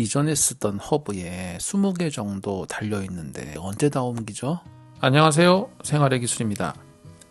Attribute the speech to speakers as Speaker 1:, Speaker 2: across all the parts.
Speaker 1: 이전에 쓰던 허브에 20개 정도 달려 있는데 언제 다 옮기죠?
Speaker 2: 안녕하세요. 생활의 기술입니다.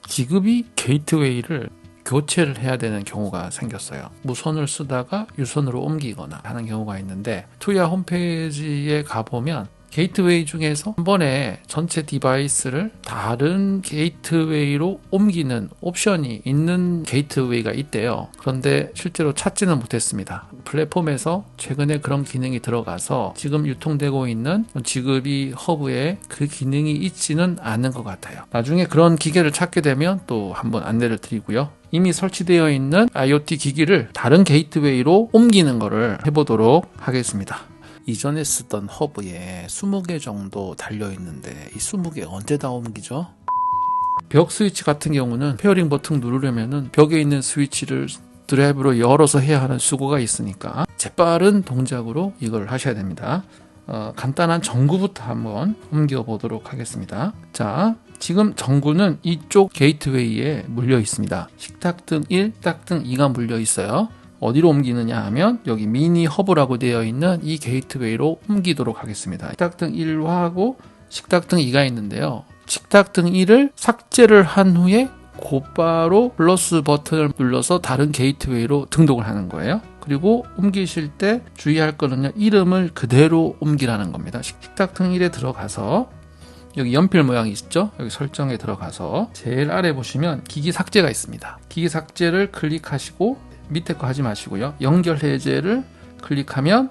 Speaker 2: 지급이 게이트웨이를 교체를 해야 되는 경우가 생겼어요. 무선을 쓰다가 유선으로 옮기거나 하는 경우가 있는데 투야 홈페이지에 가보면 게이트웨이 중에서 한 번에 전체 디바이스를 다른 게이트웨이로 옮기는 옵션이 있는 게이트웨이가 있대요. 그런데 실제로 찾지는 못했습니다. 플랫폼에서 최근에 그런 기능이 들어가서 지금 유통되고 있는 지급이 허브에 그 기능이 있지는 않은 것 같아요. 나중에 그런 기계를 찾게 되면 또 한번 안내를 드리고요. 이미 설치되어 있는 IoT 기기를 다른 게이트웨이로 옮기는 것을 해보도록 하겠습니다.
Speaker 1: 이전에 쓰던 허브에 20개 정도 달려 있는데 이 20개 언제 다 옮기죠?
Speaker 2: 벽 스위치 같은 경우는 페어링 버튼 누르려면은 벽에 있는 스위치를 드라이브로 열어서 해야 하는 수고가 있으니까 재빠른 동작으로 이걸 하셔야 됩니다. 어, 간단한 전구부터 한번 옮겨 보도록 하겠습니다. 자, 지금 전구는 이쪽 게이트웨이에 물려 있습니다. 식탁등 1, 식탁등 2가 물려 있어요. 어디로 옮기느냐 하면 여기 미니 허브라고 되어 있는 이 게이트웨이로 옮기도록 하겠습니다. 식탁 등 1하고 식탁 등 2가 있는데요. 식탁 등 1을 삭제를 한 후에 곧바로 플러스 버튼을 눌러서 다른 게이트웨이로 등록을 하는 거예요. 그리고 옮기실 때 주의할 거는요. 이름을 그대로 옮기라는 겁니다. 식탁 등 1에 들어가서 여기 연필 모양이 있죠? 여기 설정에 들어가서 제일 아래 보시면 기기 삭제가 있습니다. 기기 삭제를 클릭하시고 밑에 거 하지 마시고요. 연결 해제를 클릭하면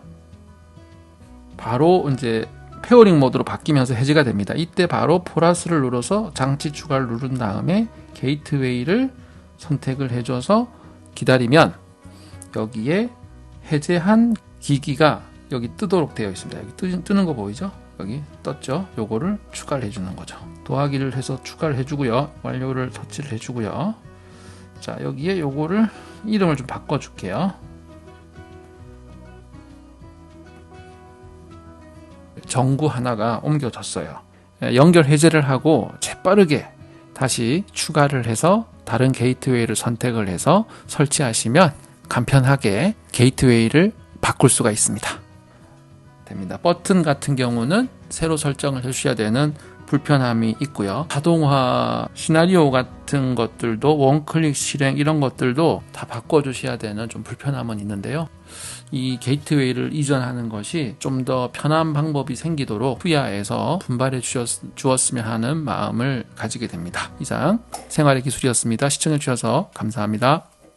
Speaker 2: 바로 이제 페어링 모드로 바뀌면서 해제가 됩니다. 이때 바로 플러스를 눌러서 장치 추가를 누른 다음에 게이트웨이를 선택을 해줘서 기다리면 여기에 해제한 기기가 여기 뜨도록 되어 있습니다. 여기 뜨, 뜨는 거 보이죠? 여기 떴죠? 요거를 추가를 해주는 거죠. 도하기를 해서 추가를 해주고요. 완료를 터치를 해주고요. 자 여기에 요거를 이름을 좀 바꿔줄게요. 전구 하나가 옮겨졌어요. 예, 연결 해제를 하고 재빠르게 다시 추가를 해서 다른 게이트웨이를 선택을 해서 설치하시면 간편하게 게이트웨이를 바꿀 수가 있습니다. 됩니다. 버튼 같은 경우는 새로 설정을 해주셔야 되는 불편함이 있고요. 자동화 시나리오 같은 것들도 원클릭 실행 이런 것들도 다 바꿔주셔야 되는 좀 불편함은 있는데요. 이 게이트웨이를 이전하는 것이 좀 더 편한 방법이 생기도록 후야에서 분발해 주셨, 주었 으면 하는 마음을 가지게 됩니다. 이상 생활의 기술이었습니다. 시청해 주셔서 감사합니다.